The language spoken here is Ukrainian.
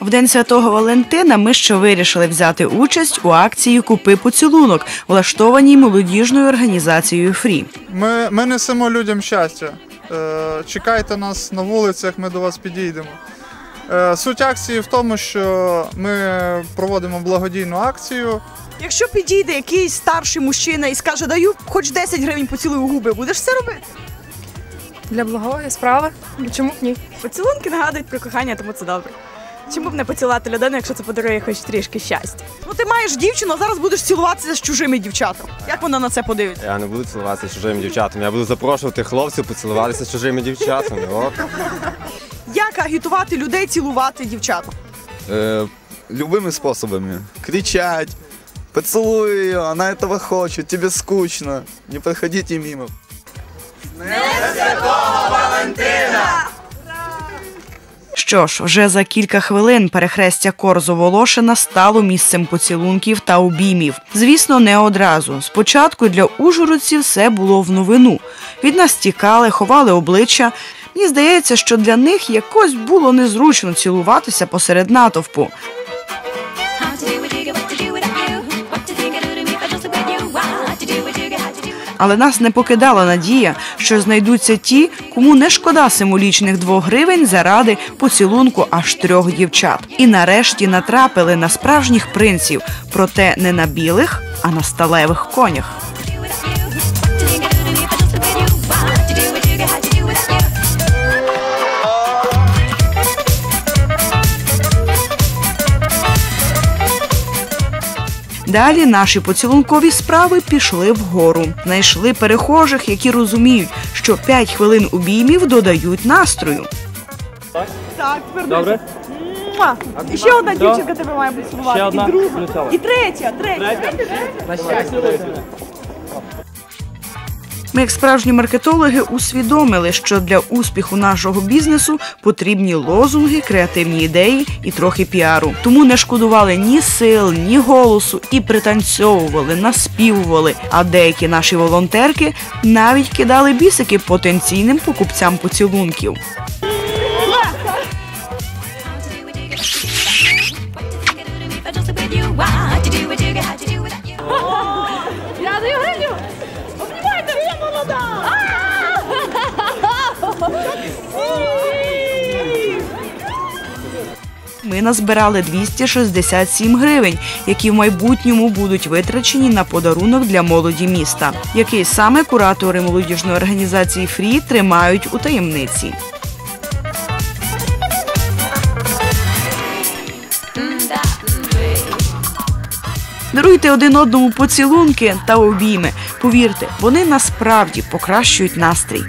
В день святого Валентина ми ще вирішили взяти участь у акції Купи поцілунок, влаштованій молодіжною організацією Фрі. Ми, ми несемо людям щастя. Е, чекайте нас на вулицях, ми до вас підійдемо. Е, суть акції в тому, що ми проводимо благодійну акцію. Якщо підійде якийсь старший мужчина і скаже, даю хоч 10 гривень поцілую у губи, будеш це робити? Для благої справи. Чому б ні? Поцілунки нагадують про кохання, тому це добре. Чому б не поцілувати людину, якщо це подарує хоч трішки щастя? Ну ти маєш дівчину, а зараз будеш цілуватися з чужими дівчатами. Як вона на це подивиться? Я не буду цілуватися з чужими дівчатами. Я буду запрошувати хлопців поцілуватися з чужими дівчатами. О. Як агітувати людей цілувати дівчат? Э, любыми способами. Кричать, поцелуй ее, она этого хочет, тебе скучно, не проходите мимо. Що ж, вже за кілька хвилин перехрестя Корзо Волошина стало місцем поцілунків та обіймів. Звісно, не одразу. Спочатку для ужгородців все було в новину. Від нас тікали, ховали обличчя. Мені здається, що для них якось було незручно цілуватися посеред натовпу. Але нас не покидала надія, що знайдуться ті, кому не шкода символічних двох гривень заради поцілунку аж трьох дівчат. І нарешті натрапили на справжніх принців, проте не на білих, а на сталевих конях. Далі наші поцілункові справи пішли вгору. Знайшли перехожих, які розуміють, що 5 хвилин обіймів додають настрою. Так, тепер Добре? Муа! І ще одна дівчинка тебе має поцілувати. Ще одна І друга. І третя, третя. Ми, як справжні маркетологи, усвідомили, що для успіху нашого бізнесу потрібні лозунги, креативні ідеї і трохи піару. Тому не шкодували ні сил, ні голосу і пританцьовували, наспівували. А деякі наші волонтерки навіть кидали бісики потенційним покупцям поцілунків. Назбирали 267 гривень, які в майбутньому будуть витрачені на подарунок для молоді міста, який саме куратори молодіжної організації Фрі тримають у таємниці. Даруйте один одному поцілунки та обійми. Повірте, вони насправді покращують настрій.